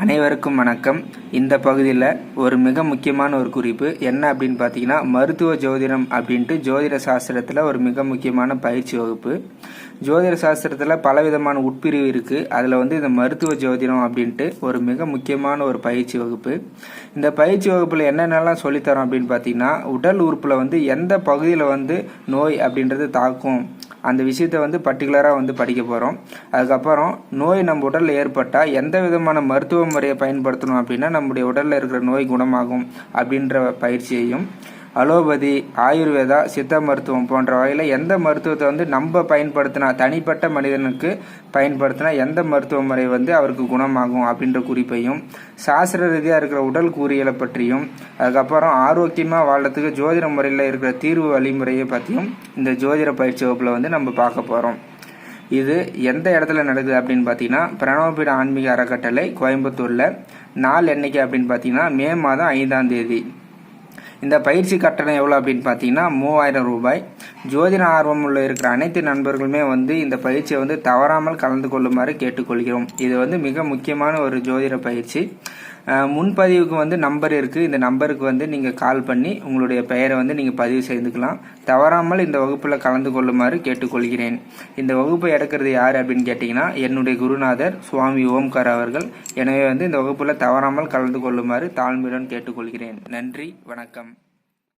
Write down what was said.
அனைவருக்கும் வணக்கம். இந்த பகுதியில் ஒரு மிக முக்கியமான ஒரு குறிப்பு. என்ன அப்படின்னு பார்த்தீங்கன்னா மருத்துவ ஜோதிடம் அப்படின்ட்டு ஜோதிட சாஸ்திரத்தில் ஒரு மிக முக்கியமான பயிற்சி வகுப்பு. ஜோதிட சாஸ்திரத்தில் பலவிதமான உட்பிரிவு இருக்குது அதில் வந்து இந்த மருத்துவ ஜோதிடம் அப்படின்ட்டு ஒரு மிக முக்கியமான ஒரு பயிற்சி வகுப்பு. இந்த பயிற்சி வகுப்பில் என்னென்னலாம் சொல்லித்தரோம் அப்படின்னு பார்த்தீங்கன்னா உடல் உறுப்பில் வந்து எந்த பகுதியில் வந்து நோய் அப்படின்றது தாக்கும் அந்த விஷயத்தை வந்து பர்டிகுலராக வந்து படிக்க போகிறோம் அதுக்கப்புறம் நோய் நம்ம உடலில் ஏற்பட்டால் எந்த விதமான மருத்துவ முறையை பயன்படுத்தணும் அப்படின்னா நம்முடைய உடலில் இருக்கிற நோய் குணமாகும் அப்படின்ற பயிற்சியையும் அலோபதி ஆயுர்வேதா சித்த மருத்துவம் போன்ற வகையில் எந்த மருத்துவத்தை வந்து நம்ம பயன்படுத்தினா தனிப்பட்ட மனிதனுக்கு பயன்படுத்தினா எந்த மருத்துவ முறை வந்து அவருக்கு குணமாகும் அப்படின்ற குறிப்பையும் சாஸ்திர ரீதியாக இருக்கிற உடல் கூறியலை பற்றியும் அதுக்கப்புறம் ஆரோக்கியமாக வாழ்றதுக்கு ஜோதிட முறையில் இருக்கிற தீர்வு வழிமுறையை பற்றியும் இந்த ஜோதிட பயிற்சி வகுப்பில் வந்து நம்ம பார்க்க போகிறோம் இது எந்த இடத்துல நடக்குது அப்படின்னு பார்த்தீங்கன்னா பிரணவபீட ஆன்மீக அறக்கட்டளை கோயம்புத்தூரில் நாள் என்னைக்கு அப்படின்னு பார்த்தீங்கன்னா மே மாதம் ஐந்தாம் தேதி. இந்த பயிற்சி கட்டணம் எவ்வளோ அப்படின்னு பார்த்தீங்கன்னா மூவாயிரம் ரூபாய். ஜோதிட ஆர்வம் உள்ள இருக்கிற அனைத்து நண்பர்களுமே வந்து இந்த பயிற்சியை வந்து தவறாமல் கலந்து கொள்ளுமாறு கேட்டுக்கொள்கிறோம். இது வந்து மிக முக்கியமான ஒரு ஜோதிட பயிற்சி. முன்பதிவுக்கு வந்து நம்பர் இருக்குது இந்த நம்பருக்கு வந்து நீங்கள் கால் பண்ணி உங்களுடைய பெயரை வந்து நீங்கள் பதிவு செய்துக்கலாம். தவறாமல் இந்த வகுப்பில் கலந்து கொள்ளுமாறு கேட்டுக்கொள்கிறேன். இந்த வகுப்பை எடுக்கிறது யார் அப்படின்னு கேட்டிங்கன்னா என்னுடைய குருநாதர் சுவாமி ஓம்கார் அவர்கள். எனவே வந்து இந்த வகுப்பில் தவறாமல் கலந்து கொள்ளுமாறு தாழ்மையுடன் கேட்டுக்கொள்கிறேன். நன்றி வணக்கம்.